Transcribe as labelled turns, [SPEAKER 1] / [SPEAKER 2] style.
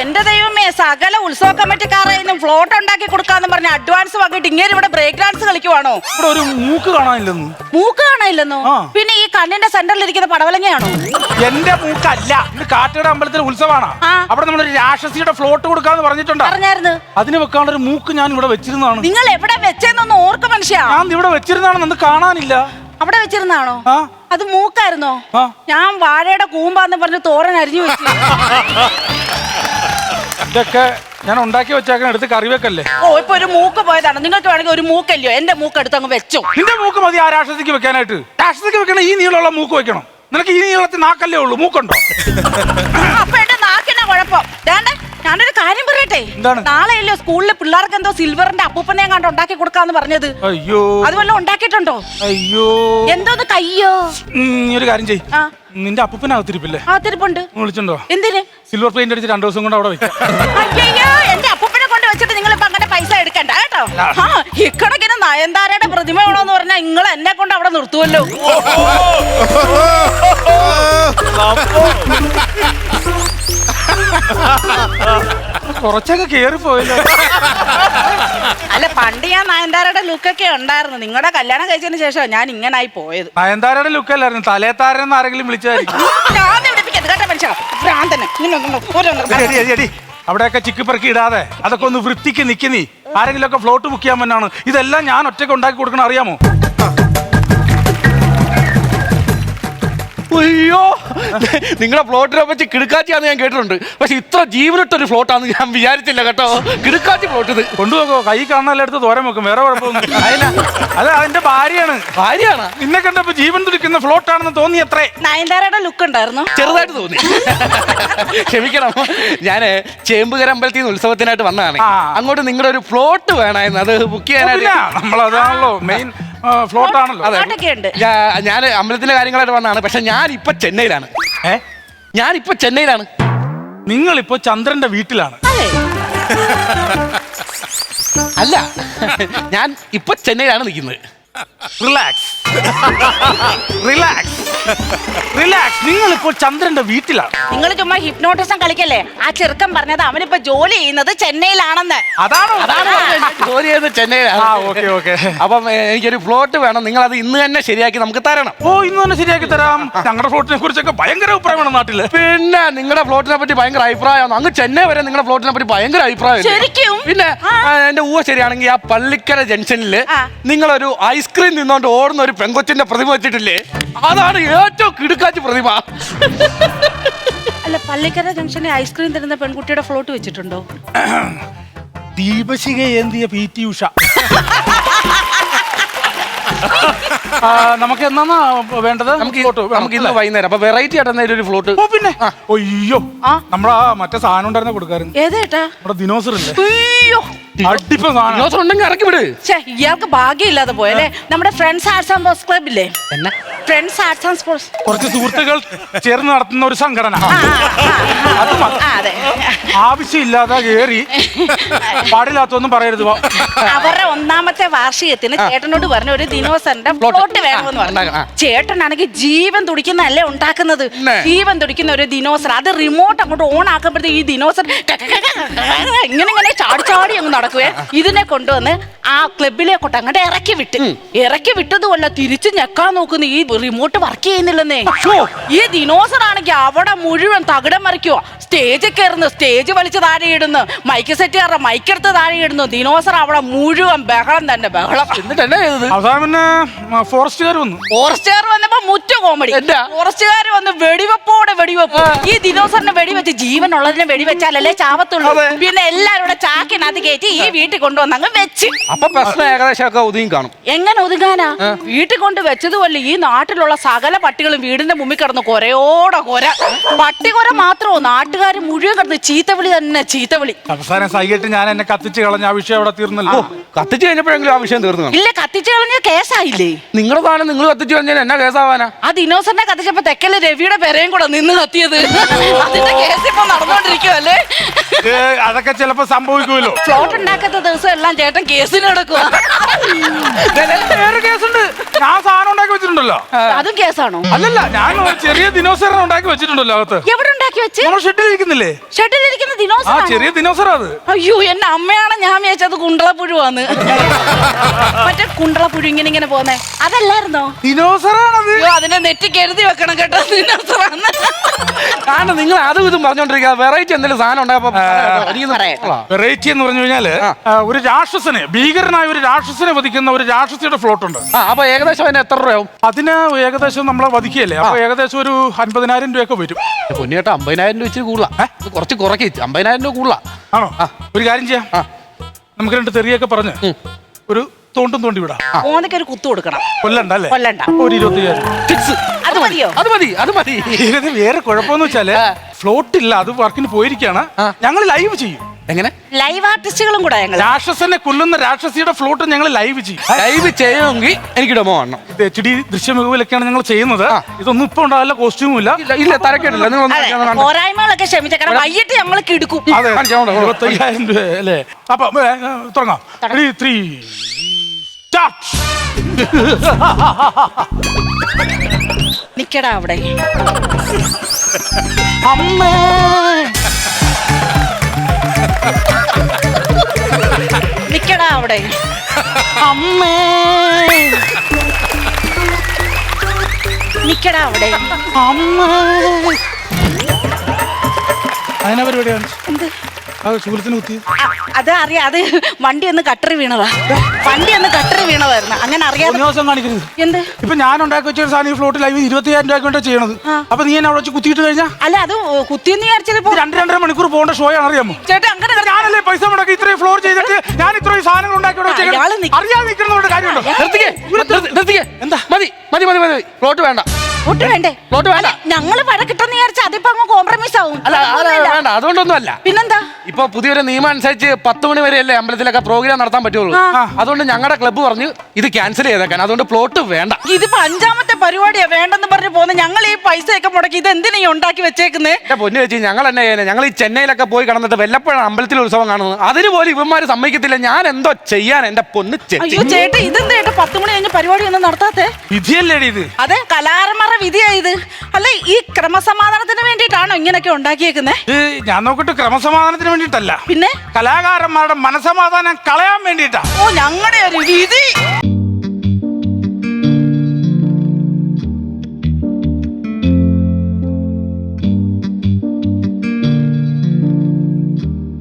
[SPEAKER 1] എന്റെ ദൈവമേ സകല ഉത്സവ കമ്മിറ്റിക്കാരെ ഫ്ലോട്ട് ഉണ്ടാക്കി കൊടുക്കാന്ന് പറഞ്ഞ അഡ്വാൻസ് വാങ്ങിട്ട് ഇങ്ങനെ ഇവിടെ ബ്രേക്ക് ഡാൻസ് കളിക്കുവാണോ?
[SPEAKER 2] ഇവിടെ ഒരു മൂക്ക് കാണാനില്ലെന്ന്.
[SPEAKER 1] മൂക്ക് കാണാനില്ലെന്നോ? പിന്നെ ഈ കണ്ണിന്റെ സെന്ററിൽ ഇരിക്കുന്ന പടവലങ്ങയാണോ?
[SPEAKER 2] എന്റെ മൂക്കല്ല. കാട്ടയുടെ അമ്പലത്തിലെ ഉത്സവമാണ്. അവിടെ നമ്മൾ രാക്ഷസിയുടെ ഫ്ലോട്ട് കൊടുക്കാന്ന് പറഞ്ഞിട്ടുണ്ട്?
[SPEAKER 1] പറഞ്ഞായിരുന്നു.
[SPEAKER 2] അതിന് വെക്കാനുള്ള ഒരു മൂക്ക് ഞാൻ ഇവിടെ വെച്ചിരുന്നതാണ്.
[SPEAKER 1] നിങ്ങൾ എവിടെ വെച്ചെന്നൊന്ന് ഓർക്ക മനുഷ്യ.
[SPEAKER 2] ഞാൻ ഇവിടെ വെച്ചിരുന്നാണ് അത് കാണാനില്ല.
[SPEAKER 1] അവിടെ വെച്ചിരുന്നാണോ അത് മൂക്കായിരുന്നോ? ഞാൻ വാഴയുടെ കൂമ്പാന്ന് പറഞ്ഞ് തോരൻ അരിഞ്ഞു വെച്ചു.
[SPEAKER 2] ഇതൊക്കെ ഞാൻ ഉണ്ടാക്കി വെച്ചേക്കാൻ എടുത്ത് കറി വെക്കല്ലേ?
[SPEAKER 1] ഓ ഇപ്പൊ ഒരു മൂക്ക് പോയതാണ്. നിങ്ങൾക്ക് വേണമെങ്കിൽ ഒരു മൂക്കല്ലയോ? എന്റെ മൂക്ക് എടുത്ത് അങ്ങ് വെച്ചോ.
[SPEAKER 2] നിന്റെ മൂക്ക് മതി ആ രാക്ഷസിക്ക് വെക്കാനായിട്ട്. രാക്ഷസിക്ക് വെക്കണ ഈ നീളമുള്ള മൂക്ക് വെക്കണം. നിനക്ക് ഈ നീളത്തിൽ നാക്കല്ലേ ഉള്ളൂ? മൂക്കുണ്ടോ?
[SPEAKER 1] അപ്പൊ എന്റെ നാക്കിന്റെ കുഴപ്പം? ദാണ്ടെ, ഞാനൊരു കാര്യം പറയട്ടെ.
[SPEAKER 2] എന്താണ്?
[SPEAKER 1] നാളെയല്ലോ സ്കൂളിലെ പിള്ളേർക്ക് എന്തോ സിൽവറിന്റെ അപ്പൂപ്പനെ കണ്ട് ഉണ്ടാക്കി കൊടുക്കാന്ന് പറഞ്ഞത്.
[SPEAKER 2] അയ്യോ.
[SPEAKER 1] അത് വല്ലതും ഉണ്ടാക്കിയിട്ടുണ്ടോ?
[SPEAKER 2] അയ്യോ.
[SPEAKER 1] എന്തോന്ന് കയ്യോ?
[SPEAKER 2] ഉം, നീ ഒരു കാര്യം ചെയ്
[SPEAKER 1] ആ.
[SPEAKER 2] നിന്റെ അപ്പൂപ്പനകത്തിരിപ്പില്ലേ?
[SPEAKER 1] ആ അകത്തിരിപ്പുണ്ട്
[SPEAKER 2] വിളിച്ചിട്ടുണ്ടോ?
[SPEAKER 1] എന്തിന്?
[SPEAKER 2] സിൽവർ പെയിന്റ് അടിച്ച് രണ്ടു ദിവസം കൊണ്ട് അവിടെ വെക്കാം.
[SPEAKER 1] അയ്യോ എന്റെ അപ്പൂപ്പനെ കൊണ്ട് വെച്ചിട്ട് നിങ്ങൾ ഇപ്പൊ അങ്ങനെ പൈസ എടുക്കണ്ട കേട്ടോ? ആ. ഇക്കണക്കിന് നയൻതാരയുടെ പ്രതിമ വേണോന്ന് പറഞ്ഞാൽ നിങ്ങൾ എന്നെ കൊണ്ട് അവിടെ നിർത്തുമല്ലോ
[SPEAKER 2] കുറച്ചൊക്കെ കേറി പോയല്ലോ
[SPEAKER 1] അല്ല പണ്ട് ഞാൻ നയൻതാരയുടെ ലുക്കൊക്കെ ഉണ്ടായിരുന്നു. നിങ്ങളുടെ കല്യാണം കഴിച്ചതിന് ശേഷം ഞാൻ ഇങ്ങനായി പോയത്.
[SPEAKER 2] നയൻതാരയുടെ ലുക്കല്ലായിരുന്നു തലേത്താരെന്ന് ആരെങ്കിലും വിളിച്ചായിരിക്കും.
[SPEAKER 1] ഞാൻ പിടിപ്പിക്കരുത് കേട്ടോ മനുഷ്യ. ഭ്രാന്തന്. ഇങ്ങനെ ഒന്നും ഓരോന്നും
[SPEAKER 2] എടി, എടി, എടി, എടി. അവിടെയൊക്കെ ചിക്കി പെറുക്കി ഇടാതെ. അതൊക്കെ ഒന്ന് വൃത്തിക്ക് നിക്ക് നീ. ആരെങ്കിലും ഒക്കെ ഫ്ലോട്ട് ബുക്ക് ചെയ്യാൻ പറ്റാണ് ഇതെല്ലാം ഞാൻ ഒറ്റയ്ക്ക് ഉണ്ടാക്കി കൊടുക്കണം അറിയാമോ?
[SPEAKER 3] അയ്യോ. നിങ്ങളെ ഫ്ലോട്ടിനെ പറ്റി കിടുക്കാച്ചിയാന്ന് ഞാൻ കേട്ടിട്ടുണ്ട്. പക്ഷെ ഇത്ര ജീവനിട്ടൊരു ഫ്ലോട്ടാന്ന് ഞാൻ വിചാരിച്ചില്ല കേട്ടോ. കിടുക്കാച്ചി ഫ്ലോട്ട് ഇത്
[SPEAKER 2] കൊണ്ടുപോകോ കൈ കാണാൻ എടുത്ത് തോരം വെക്കും. വേറെ കുഴപ്പമൊന്നും അത് അതിന്റെ ഭാര്യയാണ്.
[SPEAKER 3] ഭാര്യയാണ്?
[SPEAKER 2] നിന്നെ കണ്ടപ്പോ ജീവൻ തുടിക്കുന്ന ഫ്ലോട്ടാണെന്ന് തോന്നി അത്രേ
[SPEAKER 1] നയൻതാരയുടെ ലുക്ക് ഉണ്ടായിരുന്നു.
[SPEAKER 3] ചെറുതായിട്ട് തോന്നി. ക്ഷമിക്കണം. ഞാൻ ചേമ്പുകര അമ്പലത്തിൽ നിന്ന് ഉത്സവത്തിനായിട്ട് വന്നതാണ്. അങ്ങോട്ട് നിങ്ങളുടെ ഒരു ഫ്ലോട്ട് വേണമായിരുന്നു അത് ബുക്ക് ചെയ്യാനായിട്ട്
[SPEAKER 2] നമ്മളതാണല്ലോ മെയിൻ ഫ്ലോട്ട് ആണല്ലോ
[SPEAKER 1] ഫ്ലോട്ടൊക്കെ ഉണ്ട്
[SPEAKER 3] ഞാൻ അമ്പലത്തിലെ കാര്യങ്ങളായിട്ട് വന്നതാണ്. പക്ഷെ ഞാൻ ഇപ്പൊ ചെന്നൈയിലാണ്.
[SPEAKER 2] ഏ?
[SPEAKER 3] ഞാൻ ഇപ്പൊ ചെന്നൈയിലാണ്.
[SPEAKER 2] നിങ്ങൾ ഇപ്പൊ ചന്ദ്രന്റെ വീട്ടിലാണ്.
[SPEAKER 3] അല്ല ഞാൻ ഇപ്പൊ ചെന്നൈയിലാണ് നിൽക്കുന്നത്.
[SPEAKER 2] റിലാക്സ്. റിലാക്സ്. റിലാക്സ് നിങ്ങൾ ഇപ്പോൾ ചന്ദ്രന്റെ വീട്ടിലാണ്.
[SPEAKER 1] നിങ്ങൾ ചുമ്മാ ഹിപ്നോട്ടിസം കളിക്കല്ലേ? ആ ചെറുക്കൻ പറഞ്ഞത് അവനിപ്പോ ജോലി ചെയ്യുന്നത് ചെന്നൈയിലാണെന്ന്.
[SPEAKER 2] അതാണ്?
[SPEAKER 3] അതാണ് പറഞ്ഞത്. ജോലി ചെയ്ത് ചെന്നൈയിലാണ്.
[SPEAKER 2] ആ ഓക്കെ ഓക്കെ.
[SPEAKER 3] അപ്പം ഏ, എനിക്കൊരു ഫ്ലോട്ട് വേണം. നിങ്ങൾ അത് ഇന്ന് തന്നെ ശരിയാക്കി നമുക്ക് തരണം.
[SPEAKER 2] ഓ ഇന്ന് തന്നെ ശരിയാക്കി തരാം. ഞങ്ങളുടെ ഫ്ലോട്ടിനെ കുറിച്ചൊക്കെ ഭയങ്കര അഭിപ്രായമാണ് നാട്ടിൽ.
[SPEAKER 3] പിന്നെ നിങ്ങളുടെ ഫ്ലോട്ടിനെ പറ്റി ഭയങ്കര അഭിപ്രായമാണ്. അങ്ങ് ചെന്നൈ വരെ നിങ്ങളുടെ ഫ്ലോട്ടിനെ പറ്റി ഭയങ്കര അഭിപ്രായം
[SPEAKER 1] ശരിക്കും?
[SPEAKER 3] പിന്നെ
[SPEAKER 1] ആ.
[SPEAKER 3] എന്റെ ഊഹ ശരിയാണെങ്കിൽ ആ പള്ളിക്കര ജംഗ്ഷനിൽ
[SPEAKER 1] ആ.
[SPEAKER 3] നിങ്ങളൊരു ഐസ്ക്രീം നിന്നോണ്ട് ഓടുന്ന ഒരു പെങ്കൊച്ചിന്റെ പ്രതിമ വെച്ചിട്ടില്ലേ? അതാണ് ഏറ്റവും കിടുക്കാച്ചി പ്രതിമ.
[SPEAKER 1] അല്ല പള്ളിക്കര ജംഗ്ഷനിൽ ഐസ്ക്രീം തരുന്ന പെൺകുട്ടിയുടെ ഫ്ലോട്ട് വെച്ചിട്ടുണ്ടോ?
[SPEAKER 2] ദീപശിക ഏന്തിയ പി ടി ഉഷ. ആ, നമുക്ക് എന്നാ വേണ്ടത്?
[SPEAKER 3] നമുക്ക് നമുക്ക് ഇന്ന്? വൈകുന്നേരം. അപ്പൊ വെറൈറ്റി ആയിട്ട് എന്തെങ്കിലും ഒരു ഫ്ലോട്ട്
[SPEAKER 2] ഓ പിന്നെ. അയ്യോ.
[SPEAKER 1] ആ.
[SPEAKER 2] നമ്മളാ മറ്റേ സാധനം ഉണ്ടായിരുന്ന കൊടുക്കാറുണ്ട്
[SPEAKER 1] ഏതേട്ടാ
[SPEAKER 2] നമ്മുടെ ദിനോസറില്ലേ
[SPEAKER 1] അയ്യോ.
[SPEAKER 2] അടിപ്പ സാധനം.
[SPEAKER 3] ഉണ്ടെങ്കിൽ ഇറക്കി വിട്.
[SPEAKER 1] ഛേ, ഇയാൾക്ക് ഭാഗ്യമില്ലാതെ പോയല്ലേ? നമ്മുടെ friends arts and sports club ഇല്ലേ?
[SPEAKER 3] എന്നാ?
[SPEAKER 1] ഫ്രണ്ട്സ് ആർട്സ് ആൻഡ് സ്പോർട്സ്
[SPEAKER 2] കുറച്ച് സുഹൃത്തുക്കൾ ചേർന്ന് നടത്തുന്ന ഒരു സംഘടന. അത് മതി.
[SPEAKER 1] അതെ.
[SPEAKER 2] ആവശ്യമില്ലാതെ കേറി പാടില്ലാത്തൊന്നും പറയരുത് വാ.
[SPEAKER 1] അവരുടെ ഒന്നാമത്തെ വാർഷികത്തിന് ചേട്ടനോട് പറഞ്ഞ ഒരു ദിനോസറിന്റെ
[SPEAKER 3] Float.
[SPEAKER 1] ഫ്ലോട്ട് വേണമെന്ന്
[SPEAKER 3] ആ,
[SPEAKER 1] പറഞ്ഞു.
[SPEAKER 3] ഉണ്ടാക്കാം, ആ.
[SPEAKER 1] ചേട്ടനാണെങ്കിൽ ജീവൻ തുടിക്കുന്നതല്ലേ ഉണ്ടാക്കുന്നത്? ജീവൻ തുടിക്കുന്ന ഒരു ദിനോസർ. അത് റിമോട്ട് അങ്ങോട്ട് ഓൺ ആക്കുമ്പോഴത്തേക്ക് ഈ ദിനോസർ ഇങ്ങനെ ഇങ്ങനെ ചാടി ചാടി അങ്ങ് നടക്കുവേ. ഇതിനെ കൊണ്ടുവന്ന് ആ ക്ലബിലെ കൊണ്ട് അങ്ങോട്ട് ഇറക്കി വിട്ട്. ഇറക്കി വിട്ടതുമല്ല തിരിച്ചു ഞെക്കാൻ നോക്കുന്ന ഈ റിമോട്ട് വർക്ക് ചെയ്യുന്നില്ലെന്നേ. ഈ ദിനോസർ ആണെങ്കിൽ അവിടെ മുഴുവൻ തകിടം മറിക്കുവോ സ്റ്റേജ് കയറുന്നു സ്റ്റേജ് വലിച്ച് താഴെ ഇടുന്നു. മൈക്ക് സെറ്റ് കയറുന്ന മൈക്കെടുത്ത് താഴെ ഇടുന്നു. ദിനോസർ അവിടെ മുഴുവൻ ബഹളം തന്നെ ബഹളം.
[SPEAKER 3] എന്നിട്ടല്ലേ എന്നാ
[SPEAKER 2] അവസാനം പിന്നെ ഫോറസ്റ്റുകാർ വന്നു.
[SPEAKER 1] ഫോറസ്റ്റുകാർ വന്നപ്പോ മുറ്റ കോമഡി? ഫോറസ്റ്റുകാർ വന്ന് വെടിവെപ്പോടെ വെടിവെപ്പ്. ഈ ദിനോസറിനെ വെടിവെച്ച് ജീവൻ ഉള്ളതിനെ വെടിവെച്ചാലല്ലേ ചാവത്തുള്ളൂ. പിന്നെ എല്ലാരും കൂടെ ചാക്കിനകത്ത് കയറ്റി ഈ വീട്ടിൽ കൊണ്ടുവന്ന് അങ്ങ് വെച്ച്.
[SPEAKER 3] അപ്പൊ പ്രശ്നം ഏകദേശം ഒക്കെ ഒതുങ്ങി കാണും.
[SPEAKER 1] എങ്ങനെ ഒതുങ്ങാനാ? വീട്ടിൽ കൊണ്ട് വെച്ചതുമല്ല ഈ നാട്ടിലുള്ള സകല പട്ടികളും വീടിന്റെ മുമ്പിൽ കിടന്ന് കൊരയോടെ കൊര. പട്ടി കൊര മാത്രമോ? നാട്ടുകാർ മുഴുവൻ കിടന്ന് ചീത്തവിളി തന്നെ ചീത്തവിളി.
[SPEAKER 2] അവസാനം സൈകിട്ട് ഞാൻ എന്നെ കത്തിച്ച് കളഞ്ഞ ആ വിഷയം അവിടെ തീർന്നല്ലോ.
[SPEAKER 3] കത്തിച്ച് കഴിഞ്ഞപ്പോഴെങ്കിലും ആ വിഷയം തീർന്നു
[SPEAKER 1] ഇല്ല കത്തിച്ചു കളഞ്ഞ കേസായില്ലേ?
[SPEAKER 3] നിങ്ങളുടെ സാധനം നിങ്ങൾ കത്തിച്ച് കഴിഞ്ഞാൽ എന്നാ കേസാവാനാ?
[SPEAKER 1] ആ ദിനോസറിനെ കത്തിച്ചപ്പോ തെക്കൽ രവിയുടെ പെരയും കൂടെ നിന്ന് കത്തിയത്. അതിന്റെ കേസ് ഇപ്പൊ നടന്നുകൊണ്ടിരിക്കുവല്ലേ
[SPEAKER 2] അതൊക്കെ ചിലപ്പോ സംഭവിക്കുമല്ലോ.
[SPEAKER 1] ഫ്ലോട്ട് ഉണ്ടാക്കാത്ത ദിവസം എല്ലാം ചേട്ടൻ കേസിന് കിടക്കുക
[SPEAKER 2] കേസുണ്ട്. ഞാൻ വെച്ചിട്ടുണ്ടല്ലോ
[SPEAKER 1] അതും കേസാണോ?
[SPEAKER 2] അല്ലല്ല ഞാൻ ഒരു ചെറിയ ദിനോസറിനെ ഉണ്ടാക്കി വെച്ചിട്ടുണ്ടല്ലോ അകത്ത്.
[SPEAKER 1] എവിടെ ഉണ്ടാക്കി വെച്ച്?
[SPEAKER 2] നമ്മൾ ഷെഡിൽ
[SPEAKER 1] ഷെഡിലിരിക്കുന്ന
[SPEAKER 2] ആ
[SPEAKER 1] ദിനോസർ
[SPEAKER 2] ചെറിയ ദിനോസറാ അത്.
[SPEAKER 1] അയ്യോ എന്റെ അമ്മയാണ് ഞാൻ വിചാരിച്ചത് കുണ്ടളപ്പുഴുവാന്ന്. മറ്റേ കുണ്ടളപ്പുഴു ഇങ്ങനെ ഇങ്ങനെ പോന്നെ അതല്ലായിരുന്നോ?
[SPEAKER 2] ദിനോസറാണത്.
[SPEAKER 1] അയ്യോ അതിന്റെ നെറ്റിക്ക് എഴുതി വെക്കണം കേട്ടോ ദിനോസറാന്ന്.
[SPEAKER 3] ആണ് നിങ്ങൾ അതും ഇതും പറഞ്ഞോണ്ടിരിക്കുക വെറൈറ്റി എന്തെങ്കിലും സാധനം ഉണ്ടായപ്പോ
[SPEAKER 1] പറയട്ടെ.
[SPEAKER 2] വെറൈറ്റി എന്ന് പറഞ്ഞു കഴിഞ്ഞാൽ.
[SPEAKER 3] ആ,
[SPEAKER 2] ഒരു രാക്ഷസനെ ഭീകരനായ ഒരു രാക്ഷസനെ വധിക്കുന്ന ഒരു രാക്ഷസിയുടെ ഫ്ലോട്ട് ഉണ്ട്
[SPEAKER 3] ആ അപ്പൊ ഏകദേശം അതിന് എത്ര രൂപയാവും?
[SPEAKER 2] അതിന് ഏകദേശം നമ്മളെ വധിക്കുകയല്ലേ? അപ്പൊ ഏകദേശം ഒരു അൻപതിനായിരം രൂപയൊക്കെ വരും.
[SPEAKER 3] പൊന്നിയേട്ട അമ്പതിനായിരം രൂപ ഇച്ചിരി കൂടുതലാ. ഇത് കുറച്ച് കുറയ്ക്ക് അമ്പതിനായിരം രൂപ കൂടുതലാ.
[SPEAKER 2] ആണോ? ആ. ഒരു കാര്യം ചെയ്യാം.
[SPEAKER 3] ആ.
[SPEAKER 2] നമുക്ക് രണ്ട് തെറിയൊക്കെ പറഞ്ഞ് ഒരു തോണ്ടും തോണ്ടി വിടാം.
[SPEAKER 1] ഓനക്ക് ഒരു കുത്തു കൊടുക്കണം.
[SPEAKER 2] കൊല്ലണ്ട അല്ലേ?
[SPEAKER 1] കൊല്ലണ്ട.
[SPEAKER 2] ഒരു ഇരുപത്തിയ്യായിരം
[SPEAKER 3] ഫിക്സ്.
[SPEAKER 1] അത് മതിയോ?
[SPEAKER 3] അത് മതി അത് മതി.
[SPEAKER 2] ഇതിന് വേറെ കുഴപ്പമെന്ന് വെച്ചാൽ ഫ്ലോട്ട് ഇല്ല അത് വർക്കിന് പോയിരിക്കാണ്. ഞങ്ങൾ ലൈവ് ചെയ്യും.
[SPEAKER 3] എങ്ങനെ?
[SPEAKER 1] ലൈവ് ആർട്ടിസ്റ്റുകളും കൂടെ ഞങ്ങൾ
[SPEAKER 2] രാക്ഷസനെ കൊല്ലുന്ന രാക്ഷസിയുടെ ഫ്ലോട്ട് ഞങ്ങൾ ലൈവ് ചെയ്യും.
[SPEAKER 3] ലൈവ് ചെയ്യുമെങ്കിൽ എനിക്ക് ഡെമോ വേണം
[SPEAKER 2] ഇത് എച്ച് ഡി ദൃശ്യമികവിലൊക്കെയാണ് ഞങ്ങൾ ചെയ്യുന്നത്. ഇതൊന്നും ഇപ്പൊ ഉണ്ടാവില്ല കോസ്റ്റ്യൂമും ഇല്ല.
[SPEAKER 3] ഇല്ല തരക്കേടില്ല.
[SPEAKER 1] അതെ
[SPEAKER 3] നിങ്ങൾ
[SPEAKER 1] പോരായ്മകളൊക്കെ ക്ഷമിച്ചേക്കണം വൈകിട്ട് ഞങ്ങൾ കിടക്കും.
[SPEAKER 2] അതെ
[SPEAKER 3] അവിടെ, അവിടെ.
[SPEAKER 2] ഇരുപത്തയ്യായിരം രൂപ അല്ലേ? അപ്പൊ ഏ, ഏ, തുടങ്ങാം. ത്രീ ത്രീ സ്റ്റാർട്ട്
[SPEAKER 1] നിക്കടാ അവിടെ.
[SPEAKER 2] അമ്മേ.
[SPEAKER 1] നിക്കടാ അവിടെ.
[SPEAKER 2] അമ്മേ.
[SPEAKER 1] നിക്കടാ അവിടെ.
[SPEAKER 2] അമ്മേ. അതിനെ പരിപാടിയാണ്
[SPEAKER 1] എന്ത്?
[SPEAKER 2] ശൂലത്തിന് കുത്തി.
[SPEAKER 1] അ- അത് അറിയാം അത് വണ്ടി ഒന്ന് കട്ടറി വീണതാ. വണ്ടി ഒന്ന് കട്ടറി വീണതായിരുന്നു. അങ്ങനെ അറിയാതെ
[SPEAKER 2] ദിവസം കാണിക്കരുത്.
[SPEAKER 1] എന്ത്?
[SPEAKER 2] ഇപ്പൊ ഞാൻ ഉണ്ടാക്കി വെച്ച ഒരു സാധനം ഈ ഫ്ലോട്ട് ലൈവ് ഇരുപത്തിയായിരം രൂപ കൊണ്ട് ചെയ്യണത്. അപ്പൊ നീ എന്നെ അവിടെ വെച്ച് കുത്തിയിട്ട് കഴിഞ്ഞാൽ
[SPEAKER 1] അല്ല അത് കുത്തിയെന്ന് വിചാരിച്ചത്
[SPEAKER 2] രണ്ട് രണ്ടര മണിക്കൂർ പോകേണ്ട ഷോ ആണ് അറിയാമോ?
[SPEAKER 1] ചേട്ടാ അങ്ങനെ
[SPEAKER 2] ഞാനല്ലേ പൈസ മുടക്കി ഇത്രയും ഫ്ലോർ ചെയ്തിട്ട് ഞാൻ ഇത്രയും സാധനങ്ങൾ ഉണ്ടാക്കി അറിയാതെ നിൽക്കുന്നതുകൊണ്ട് കാര്യമുണ്ടോ?
[SPEAKER 3] നിർത്തിക്കേ
[SPEAKER 2] എന്താ?
[SPEAKER 3] മതി മതി മതി മതി. ഫ്ലോട്ട് വേണ്ട.
[SPEAKER 1] ഒട്ട് വേണ്ടേ?
[SPEAKER 3] പ്ലോട്ട് വേണ്ട.
[SPEAKER 1] വഴക്കിട്ടെന്ന് അതിപ്പോ അങ്ങ് കോംപ്രമൈസ് ആവും.
[SPEAKER 3] അല്ല അല്ല, വേണ്ട. അതുകൊണ്ടൊന്നും അല്ല
[SPEAKER 1] പിന്നെന്താ?
[SPEAKER 3] ഇപ്പൊ പുതിയൊരു നിയമം അനുസരിച്ച് പത്ത് മണി വരെയല്ലേ അമ്പലത്തിലൊക്കെ പ്രോഗ്രാം നടത്താൻ പറ്റുള്ളൂ. അതുകൊണ്ട് ഞങ്ങളുടെ ക്ലബ്ബ് പറഞ്ഞു ഇത് ക്യാൻസൽ ചെയ്തേക്കാൻ. അതുകൊണ്ട് പ്ലോട്ട് വേണ്ട.
[SPEAKER 1] ഇതിപ്പോ അഞ്ചാമത്തെ പരിപാടിയാ. വേണ്ടെന്ന് പറഞ്ഞു പോകുന്ന ഞങ്ങൾ ഈ പൈസ ഒക്കെ മുടക്കി ഇത് എന്തിനാ ഉണ്ടാക്കി വെച്ചേക്കുന്നത്
[SPEAKER 3] എന്റെ പൊന്നു വെച്ച് ഞങ്ങൾ എന്നെ ചെയ്യുന്നത് ഞങ്ങൾ ഈ ചെന്നൈയിലൊക്കെ പോയി കടന്നിട്ട് വല്ലപ്പോഴാണ് അമ്പലത്തിൽ ഉത്സവം കാണുന്നത്. അതിന് പോലും ഇവന്മാര് സമ്മതിക്കത്തില്ല. ഞാൻ എന്തോ ചെയ്യാൻ എന്റെ പൊന്ന് ചേട്ടൻ
[SPEAKER 1] അയ്യോ ചേട്ടാ ഇതെന്താ ചേട്ടാ പത്ത് മണി കഴിഞ്ഞ പരിപാടി ഒന്നും നടത്താത്തെ?
[SPEAKER 2] വിധിയല്ലേ ഇത്?
[SPEAKER 1] അതെ കലാരമറ വിധിയാ ഇത്. അല്ല ഈ ക്രമസമാധാനത്തിന് വേണ്ടിട്ടാണോ ഇങ്ങനെയൊക്കെ
[SPEAKER 2] ഉണ്ടാക്കിയേക്കുന്നത് ഞാൻ നോക്കട്ടെ ക്രമസമാധാനത്തിന് വേണ്ടിയിട്ടല്ല.
[SPEAKER 1] പിന്നെ?
[SPEAKER 2] കലാകാരന്മാരുടെ മനസമാധാനം കളയാൻ വേണ്ടിട്ടാ
[SPEAKER 1] ഓ ഞങ്ങളുടെ ഒരു വിധി